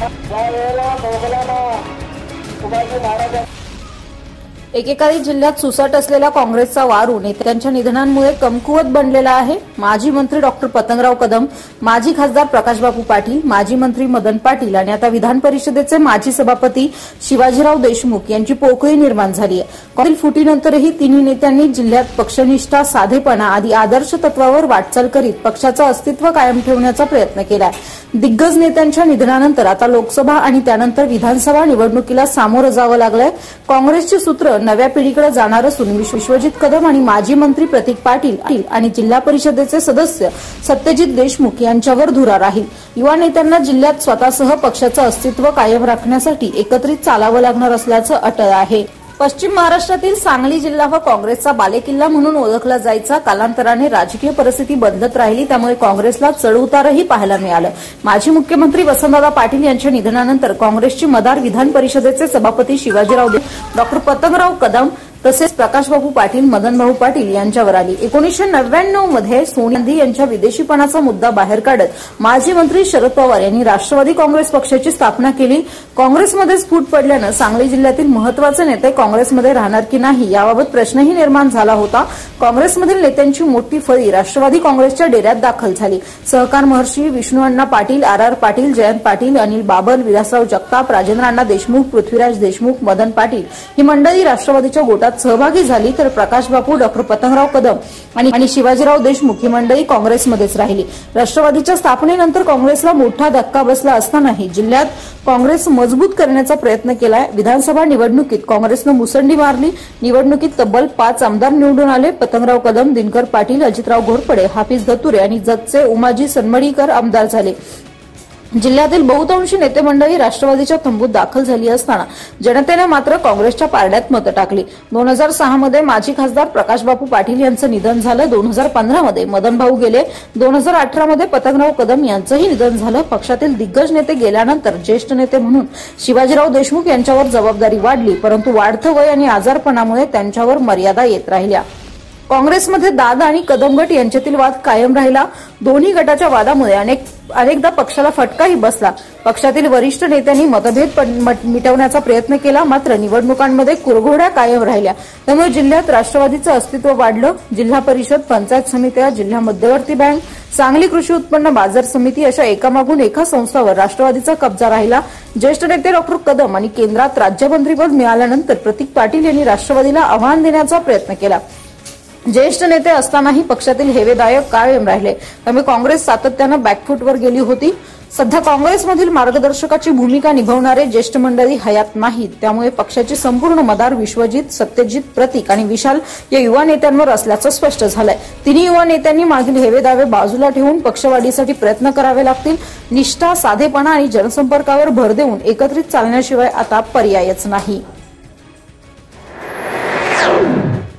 या वेळेला मोगलांना शिवाजी महाराजांना एकेकाळी जिल्ह्यात सुसट असलेल्या काँग्रेसचा वारू नेत्यांच्या निधनांमुळे कमकुवत बनलेला आहे. माजी मंत्री डॉक्टर पतंगराव कदम माजी खासदार प्रकाशबाबू पाटील माजी मंत्री मदन पाटील आणि आता विधान परिषदेचे माजी सभापती शिवाजीराव देशमुख यांची पोकळी निर्माण झाली आहे. काँग्रेस फुटीनंतरही तिन्ही नेत्यांनी जिल्ह्यात पक्षनिष्ठा साधेपणा आदी आदर्श तत्वावर वाटचाल करीत पक्षाचं अस्तित्व कायम ठेवण्याचा प्रयत्न केलाय. दिग्गज नेत्यांच्या निधनानंतर आता लोकसभा आणि त्यानंतर विधानसभा निवडणुकीला सामोरं जावं लागलंय. काँग्रेसची सूत्र नव्या पिढीकडे जाणार असून विश्वजित कदम आणि माजी मंत्री प्रतीक पाटील आणि जिल्हा परिषदेचे सदस्य सत्यजित देशमुख यांच्यावर धुरा राहील. युवा नेत्यांना जिल्ह्यात स्वतःसह पक्षाचं अस्तित्व कायम राखण्यासाठी एकत्रित चालावं लागणार असल्याचं अटळ आहे. पश्चिम महाराष्ट्रातील सांगली जिल्हा हा काँग्रेसचा बालेकिल्ला म्हणून ओळखला जायचा. कालांतराने राजकीय परिस्थिती बदलत राहिली त्यामुळे काँग्रेसला चढउतारही पाहायला मिळालं. माजी मुख्यमंत्री वसंतदादा पाटील यांच्या निधनानंतर काँग्रेसची मदार विधान परिषदेचे सभापती शिवाजीराव दे डॉक्टर पतंगराव कदम तसेच प्रकाशबाबू पाटील मदनभाऊ पाटील यांच्यावर आली. एकोणीसशे नव्याण्णवमध्ये सोनिया गांधी यांच्या विदेशीपणाचा मुद्दा बाहेर काढत माजी मंत्री शरद पवार यांनी राष्ट्रवादी काँग्रेस पक्षाची स्थापना केली. काँग्रेसमध्ये स्फूट पडल्यानं सांगली जिल्ह्यातील महत्त्वाचे नेते काँग्रेसमध्ये राहणार की नाही याबाबत प्रश्नही निर्माण झाला होता. काँग्रेसमधील नेत्यांची मोठी फळी राष्ट्रवादी काँग्रेसच्या डेऱ्यात दाखल झाली. सहकार महर्षी विष्णू अण्णा पाटील आर आर पाटील जयंत पाटील अनिल बाबल विलासराव जगताप राजेंद्र अण्णा देशमुख पृथ्वीराज देशमुख मदन पाटील ही मंडळी राष्ट्रवादीच्या गोटात सहभागी झाली तर प्रकाश बापू डॉक्टर पतंगराव कदम आणि शिवाजीराव देशमुख ही मंडळी काँग्रेसमध्येच राहिली. राष्ट्रवादीच्या स्थापनेनंतर काँग्रेसला मोठा धक्का बसला असतानाही जिल्ह्यात काँग्रेस मजबूत करण्याचा प्रयत्न केलाय. विधानसभा निवडणुकीत काँग्रेसनं मुसंडी मारली. निवडणुकीत तब्बल पाच आमदार निवडून आले. पतंगराव कदम दिनकर पाटील अजितराव घोरपडे हाफिज धतुरे आणि जतचे उमाजी सनमडीकर आमदार झाले. जिल्ह्यातील बहुतांशी नेते मंडळी राष्ट्रवादीच्या तंबूत दाखल झाली असताना जनतेने मात्र काँग्रेसच्या पारड्यात मतं टाकली. दोन हजार सहा मध्ये माजी खासदार प्रकाशबापू पाटील यांचं निधन झालं. दोन हजार पंधरा मध्ये मदन भाऊ गेले. दोन हजार अठरा मध्ये पतंगराव कदम यांचंही निधन झालं. पक्षातील दिग्गज नेते गेल्यानंतर ज्येष्ठ नेते म्हणून शिवाजीराव देशमुख यांच्यावर जबाबदारी वाढली परंतु वाढतं वय आणि आजारपणामुळे त्यांच्यावर मर्यादा येत राहिल्या. काँग्रेसमध्ये दादा आणि कदम गट यांच्यातील वाद कायम राहिला. दोन्ही गटाच्या वादामुळे अनेक अनेकदा पक्षाला फटकाही बसला. पक्षातील वरिष्ठ नेत्यांनी मतभेद मिटवण्याचा प्रयत्न केला मात्र निवडणुकांमध्ये कुरघोड्या कायम राहिल्या. त्यामुळे जिल्ह्यात राष्ट्रवादीचं अस्तित्व वाढलं. जिल्हा परिषद पंचायत समित्या जिल्हा मध्यवर्ती बँक सांगली कृषी उत्पन्न बाजार समिती अशा एकामागून एका संस्थावर राष्ट्रवादीचा कब्जा राहिला. ज्येष्ठ नेते डॉक्टर कदम आणि केंद्रात राज्यमंत्रीपद मिळाल्यानंतर प्रतीक पाटील यांनी राष्ट्रवादीला आव्हान देण्याचा प्रयत्न केला. ज्येष्ठ नेते असतानाही पक्षातील हेवेदायक कायम राहिले. त्यामुळे काँग्रेस सातत्यानं बॅकफूटवर गेली होती. सध्या काँग्रेसमधील मार्गदर्शकाची भूमिका निभावणारे ज्येष्ठ मंडळी हयात नाहीत. त्यामुळे पक्षाची संपूर्ण मदार विश्वजित सत्यजित प्रतीक आणि विशाल या युवा नेत्यांवर असल्याचं स्पष्ट झालंय. तिन्ही युवा नेत्यांनी मागील हेवेदावे बाजूला ठेवून पक्षवाढीसाठी प्रयत्न करावे लागतील. निष्ठा साधेपणा आणि जनसंपर्कावर भर देऊन एकत्रित चालण्याशिवाय आता पर्यायच नाही.